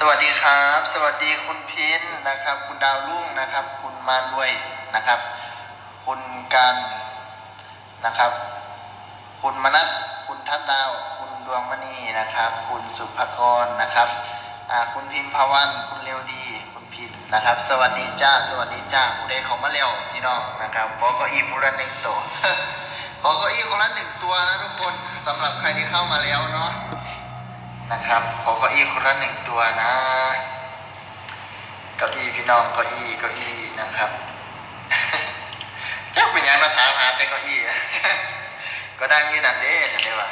สวัสดีครับ สวัสดีคุณพินนะครับ คุณดาวรุ่งนะครับ คุณมารวยนะครับ คุณการนะครับ คุณมนัทคุณทัดดาว คุณดวงมณีนะครับ คุณสุภกรนะครับคุณพิมพวันคุณเร็วดี คุณพินนะครับ สวัสดีจ้า สวัสดีจ้าผู้ใดเขามาเร็วพี่น้องนะครับขอเก้าอี้คนละหนึ่งตัวขอเก้าอี้คนละหนึ่งตัวนะทุกคนสำหรับใครที่เข้ามาแล้วเนาะ นะครับขอเก้าอี้คนละหนึ่งตัวนะเก้าอี้พี่น้องเก้าอี้เก้าอี้นะครับเจ้าเป็นยังมาถามหาแต่เก้าอี้ก็ดังยี่นั่นเด้เห็นได้ว่า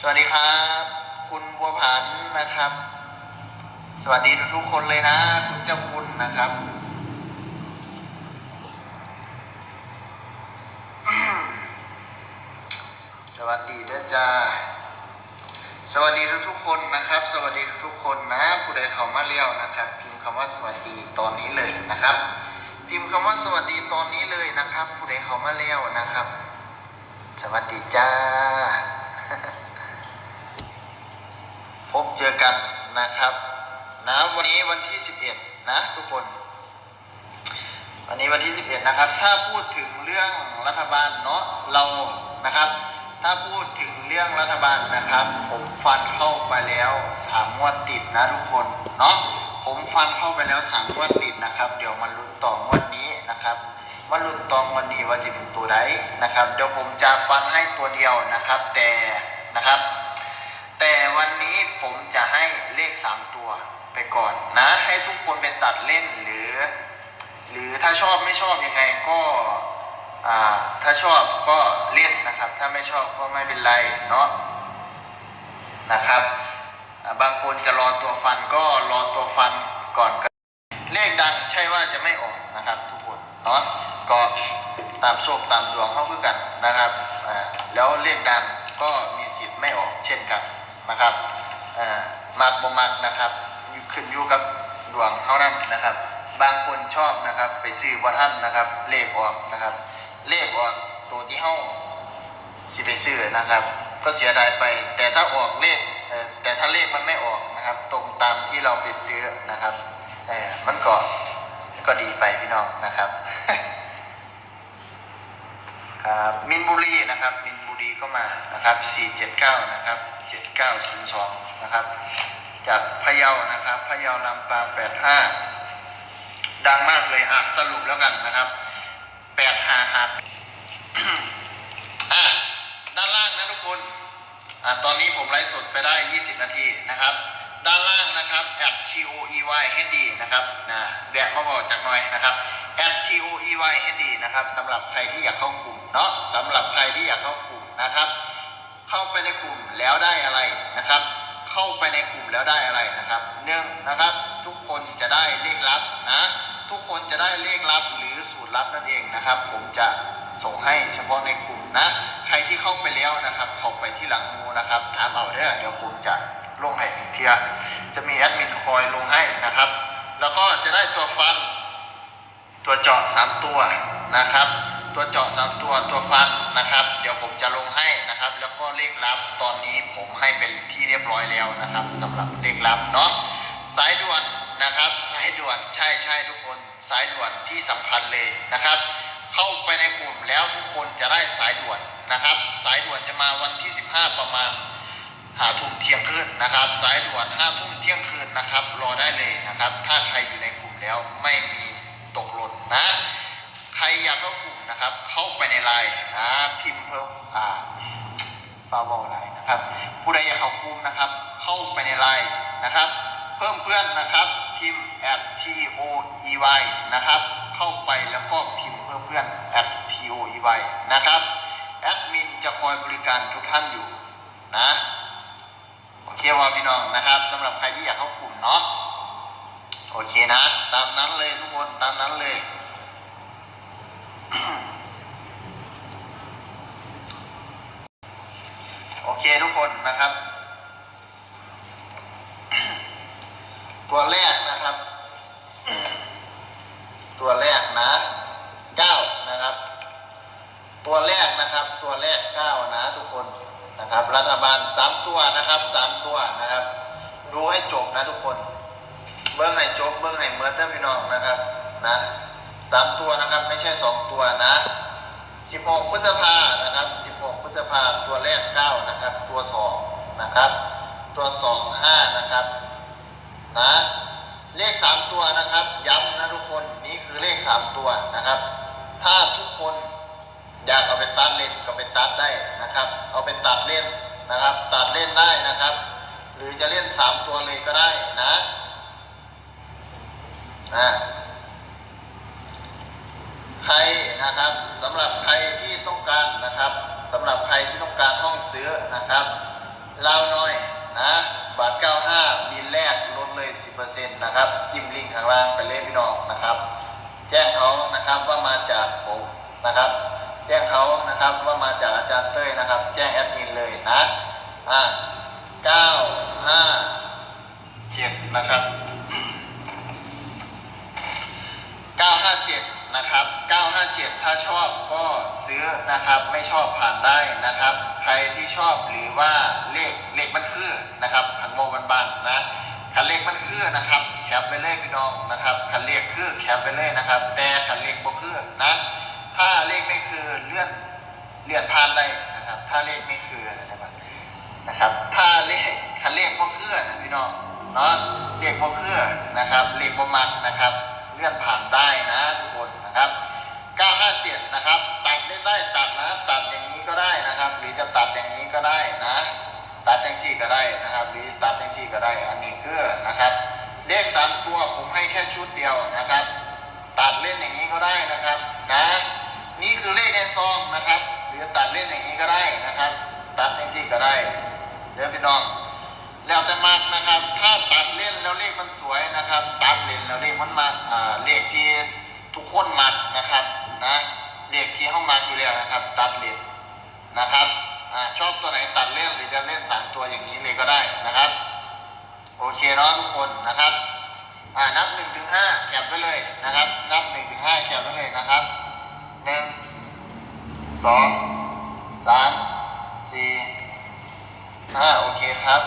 สวัสดีครับ คุณบัวผันนะครับ สวัสดีทุกคนเลยนะ คุณเจ้าคุณนะครับสวัสดีด้วยจ้า สวัสดีทุกๆคนนะครับ สวัสดีทุกๆคนนะผู้ใดเข้ามาเลี้ยวนะครับ พิมพ์คำว่าสวัสดีตอนนี้เลยนะครับ พิมพ์คำว่าสวัสดีตอนนี้เลยนะครับ ผู้ใดเข้ามาเลี้ยวนะครับ สวัสดีจ้า พบเจอกันนะครับนะวันนี้วันที่ 11 นะทุกคน วันนี้วันที่ 11 นะครับ ถ้าพูดถึงเรื่องรัฐบาลเนาะเรานะครับ ถ้าพูดถึงเรื่องรัฐบาลนะครับ ผมฟันเข้าไปแล้วสามงวดติดนะทุกคนเนาะผมฟันเข้าไปแล้วสามงวดติดนะครับ เดี๋ยวมันลุ้นต่องวดนี้นะครับว่าลุ้นต่องวดนี้ว่าจะเป็นตัวใดนะครับเดี๋ยวผมจะฟันให้ตัวเดียวนะครับ แต่นะครับ แต่วันนี้ผมจะให้เลขสามตัวไปก่อนนะ ให้ทุกคนไปตัดเล่นหรือ หรือถ้าชอบไม่ชอบยังไงก็ ถ้าชอบก็เล่นนะครับ ถ้าไม่ชอบก็ไม่เป็นไรเนาะนะครับ บางคนจะรอตัวฟันก็รอตัวฟันก่อนก็เลขดังใช่ว่าจะไม่ออกนะครับ ทุกคนเนาะก็ตามโชคตามดวงเข้าคือกันนะครับแล้วเลขดังก็มีสิทธิ์ไม่ออกเช่นกันนะครับอ่ากบ่มักนะครับขึ้นอยู่กับดวงเท่านั้นนะครับ บางคนชอบนะครับ ไปซื้อบอท่านนะครับ เลขออกนะครับ เลขออกตัวที่เฮ้าสิไปซื้อนะครับ ก็เสียดายไป แต่ถ้าออกเลขแต่ถ้าเลขมันไม่ออกนะครับ ตรงตามที่เราไปซื้อนะครับเออมันก็ก็ดีไปพี่น้องนะครับครับมินบุรีนะครับ มินบุรีก็มานะครับ479นะครับ7902นะครับจากพะเยานะครับพะเยาลำปาง85ดังมากเลยอะสรุปแล้วกันนะครับ 85ครับอะด้านล่างนะทุกคนอะตอนนี้ผมไลฟ์สดไปได้ 20 นาทีนะครับ ด้านล่างนะครับ at t o e y h d นะครับนะแวะมาบอกจากหน่อยนะครับ at t o e y h d นะครับสำหรับใครที่อยากเข้ากลุ่มเนาะสำหรับใครที่อยากเข้ากลุ่มนะครับ เข้าไปในกลุ่มแล้วได้อะไรนะครับ เข้าไปในกลุ่มแล้วได้อะไรนะครับหนึ่งนะครับ ทุกคนจะได้เลขลับนะทุกคนจะได้เลขลับหรื อสูตรลับนั่นเองนะครับ ผมจะส่งให้เฉพาะในกลุ่มนะ ใครที่เข้าไปแล้วนะครับ เข้าไปที่หลังมูนะครับถามเอาเด้อเดี๋ยวผมจะลงให้เทียจะมีแอดมินคอยลงให้นะครับ แล้วก็จะได้ตัวฟัน ตัวเจาะสามตัวนะครับ ตัวเจาะสามตัวตัวฟันนะครับ เดี๋ยวผมจะลงให้นะครับ แล้วก็เลขลับตอนนี้ผมให้เป็นที่เรียบร้อยแล้วนะครับสำหรับเลขลับเนาะสายด่วน นะครับ สายด่วนใช่ใช่ทุกคน สายด่วนที่สำคัญเลยนะครับ เข้าไปในกลุ่มแล้วทุกคนจะได้สายด่วนนะครับ สายด่วนจะมาวันที่ 15 ประมาณหาทุ่มเที่ยงคืนนะครับ สายด่วนห้าทุ่มเที่ยงคืนนะครับ รอได้เลยนะครับ ถ้าใครอยู่ในกลุ่มแล้วไม่มีตกหล่นนะ ใครอยากเข้ากลุ่มนะครับ เข้าไปในไลน์นะพิมพ์เพิ่มอ่าฟาวอลไลน์นะครับ ผู้ใดอยากเข้ากลุ่มนะครับ เข้าไปในไลน์นะครับ เพิ่มเพื่อนนะครับ at t o e y นะครับ เข้าไปแล้วก็พิมพ์เพิ่มเพื่อน at t o e y นะครับ แอดมินจะคอยบริการทุกท่านอยู่นะโอเคว่าพี่น้องนะครับสำหรับใครที่อยากเข้ากลุ่มเนาะโอเคนะ ตามนั้นเลยทุกคนตามนั้นเลยโอเคทุกคนนะครับ ตัวแรกนะครับ ตัวแรกนะเก้านะครับ ตัวแรกนะครับตัวแรกเก้านะทุกคนนะครับ รัฐบาลสามตัวนะครับสามตัวนะครับ ดูให้จบนะทุกคน เบิ้งให้จบเบิ้งให้เมิดเด้อพี่น้องนะครับนะสามตัวนะครับไม่ใช่สองตัวนะสิบหกพฤษภานะครับสิบหกพฤษภาตัวแรกเก้านะครับ ตัวสองนะครับ ตัวสองห้านะครับนะเลขสามตัวนะครับ ย้ำนะทุกคนนี่คือเลขสามตัวนะครับ นะครับสำหรับใครที่ต้องการนะครับสำหรับใครที่ต้องการห้องซื้อนะครับเล่าน้อยนะบาท 95บินแรกลดเลย 10%นะครับจิ้มลิงก์ข้างล่างไปเลยพี่น้องนะครับ แจ้งเขานะครับว่ามาจากผมนะครับ แจ้งเขานะครับว่ามาจากอาจารย์เต้ยนะครับ แจ้งแอดมินเลยนะอ่าเก้าห้าเจ็ดนะครับเก้าห้าเจ็ดนะครับเก้าห้าเจ็ดถ้าชอบก็ ซื้อนะครับ ไม่ชอบผ่านได้นะครับ ใครที่ชอบหรือว่าเลขเลขมันคือนะครับขันโมบันบันนะขันเลขมันคือนะครับแคปไปเลยพี่น้องนะครับขันเลขคือแคปไปเลยนะครับ แต่ขันเลขบ่คือนะถ้าเลขไม่คือเลื่อนเลื่อนผ่านได้นะครับ ถ้าเลขไม่คือนะครับนะครับ ถ้าเลขคันเลขพวกเครือนะพี่น้องเนาะเลขพวกเครือนะครับเลขบ่มักนะครับ เลื่อนผ่านได้นะทุกคนนะครับ957นะครับ ได้ตัดนะ ตัดอย่างนี้ก็ได้นะครับ หรือจะตัดอย่างนี้ก็ได้นะ ตัดจังซี่ก็ได้นะครับ หรือตัดจังซี่ก็ได้ อันนี้คือนะครับ เลขสามตัวผมให้แค่ชุดเดียวนะครับ ตัดเล่นอย่างนี้ก็ได้นะครับนะ นี่คือเลขในซองนะครับ หรือตัดเล่นอย่างนี้ก็ได้นะครับ ตัดจังซี่ก็ได้เดี๋ยวพี่น้องแล้วแต่มักนะครับ ถ้าตัดเล่นแล้วเลขมันสวยนะครับ ตัดเล่นแล้วเลขมันมาอ่าเลขที่ นะครับอชอบตัวไหนตัดเล่นหรือจะเล่นสามตัวอย่างนี้เลยก็ได้นะครับ โอเคเนาะทุกคนนะครับนับหนึ่งถึงห้าแฉบไปเลยนะครับ นับหนึ่งถึงห้าแฉบไปเลยนะครับหนึ่งสองสามสี่ห้าโอเคครับ